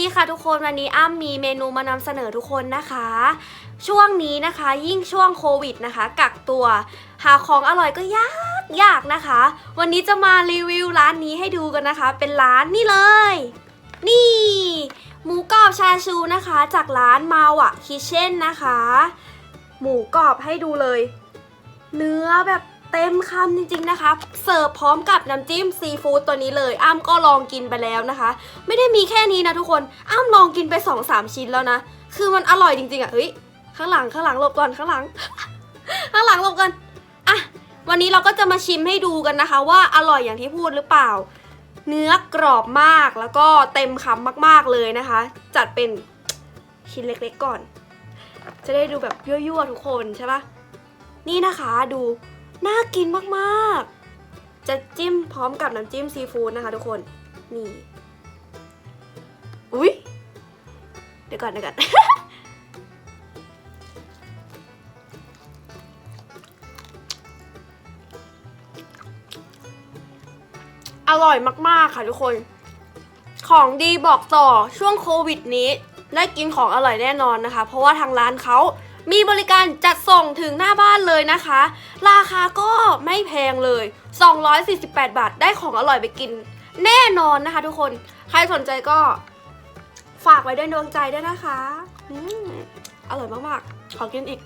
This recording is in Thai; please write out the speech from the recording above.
ดีค่ะทุกคนวันนี้อ้ำมีเมนูมานำเสนอทุกคนนะคะ ช่วงนี้นะคะยิ่งช่วงโควิดนะคะ กักตัว หาของอร่อยก็ยากยากนะคะ วันนี้จะมารีวิวร้านนี้ให้ดูกันนะคะ เป็นร้านนี่เลย นี่หมูกรอบชาชูนะคะ จากร้านมาวะคิเช่นนะคะ หมูกรอบให้ดูเลย เนื้อแบบ เต็มคำจริงๆนะคะ เสิร์ฟพร้อมกับน้ำจิ้มซีฟู้ดตัวนี้เลย อ้ำก็ลองกินไปแล้วนะคะ ไม่ได้มีแค่นี้นะทุกคน อ้ำลองกินไป2อสามชิ้นแล้วนะ คือมันอร่อยจริงๆอะเฮ้ย ข้างหลังข้างหลังหลบก่อนข้างหลัง ข้างหลังหลบก่อนอะวันนี้เราก็จะมาชิมให้ดูกันนะคะ ว่าอร่อยอย่างที่พูดหรือเปล่า เนื้อกรอบมากแล้วก็เต็มคำมากๆเลยนะคะ จัดเป็นชิ้นเล็กๆก่อน จะได้ดูแบบยั่วๆทุกคนใช่ปะนี่นะคะดู น่ากินมากๆ จะจิ้มพร้อมกับน้ำจิ้มซีฟู้ดนะคะทุกคน นี่ อุ๊ย เดี๋ยวก่อนเดี๋ยวก่อน อร่อยมากๆค่ะทุกคน ของดีบอกต่อช่วงโควิดนี้ ได้กินของอร่อยแน่นอนนะคะ เพราะว่าทางร้านเขา มีบริการจัดส่งถึงหน้าบ้านเลยนะคะ ราคาก็ไม่แพงเลย 248 บาทได้ของอร่อยไปกิน แน่นอนนะคะทุกคน ใครสนใจก็ฝากไว้ด้วยดวงใจด้วยนะคะอืมอร่อยมากๆ ขอกินอีก